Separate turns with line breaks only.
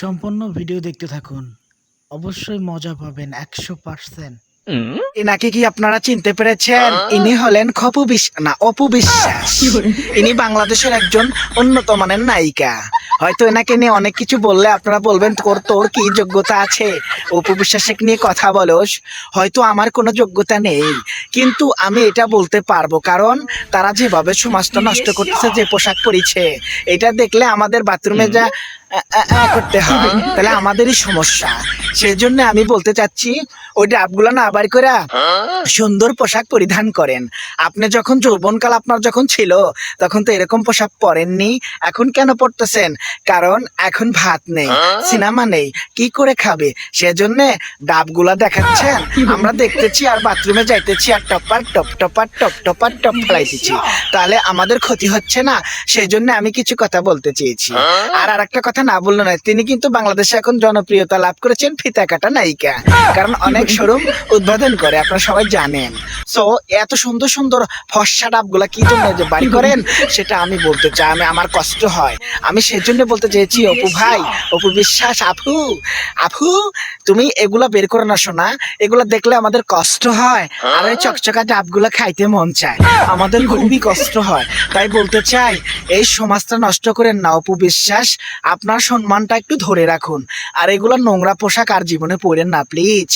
সম্পূর্ণ ভিডিও দেখতে থাকুন। অবশ্যই মজা পাবেন একশো পার্সেন্ট।
এনাকে কি আপনারা চিনতে পেরেছেন? ইনি হলেন খপু না অপু বিশ্বাস। ইনি বাংলাদেশের একজন উন্নত মানের নায়িকা। হয়তো এনাকে নিয়ে অনেক কিছু বললে আপনারা বলবেন তোর তোর কি যোগ্যতা আছে? অপু বিশ্বাসকে নিয়ে কথা বলোস হয়তো আমার কোনো যোগ্যতা নেই। কিন্তু আমি এটা বলতে পারব কারণ তারা যেভাবে সমাজটা নষ্ট করতেছে যে পোশাক পরিছে এটা দেখলে আমাদের বাথরুমে যা করতে তাহলে আমাদেরই সমস্যা। আমি বলতে চাচ্ছি, ওই ডাবগুলো না আবার করে সুন্দর পোশাক পরিধান করেন। আপনি যখন যৌবনকাল আপনার যখন ছিল, তখন তো এরকম পোশাক পরেননি। এখন কেন কারণ এখন ভাত নেই, সিনেমা নেই, কি করে খাবে? সেজন্য ডাবগুলা দেখাচ্ছেন। আমরা দেখতেছি আর বাথরুমে যাইতেছি আর টপার, টপ টপার টপ টপার, টপ ফেলাইতেছি। তাহলে আমাদের ক্ষতি হচ্ছে না সেই জন্য আমি কিছু কথা বলতে চেয়েছি। আর আরেকটা কথা না বলল না, তিনি কিন্তু বাংলাদেশে এখন জনপ্রিয়তা লাভ করেছেন ফিতা কাটা নায়িকা। কারণ অনেক শোরুম উদ্বোধন করে, আপনারা সবাই জানেন। সো এত সুন্দর সুন্দর ফর্সা ডাবগুলা কি জন্য যে বাড়ি করেন, সেটা আমি বলতে চাই, আমি আমার কষ্ট হয়। আমি সেজন্য বলতে চেয়েছি, অপু ভাই, অপু বিশ্বাস, আপু আপু, তুমি এগুলা বের করে না শোনা এগুলা দেখলে আমাদের কষ্ট হয়, আর ওই চকচকা ডাবগুলা খাইতে মন চায়। আমাদের খুবই কষ্ট হয়। তাই বলতে চাই, এই সমাজটা নষ্ট করেন না, অপু বিশ্বাস। আপনার সম্মানটা একটু ধরে রাখুন। আর এগুলো নোংরা পোশাক আর জীবনে পরেন না প্লিজ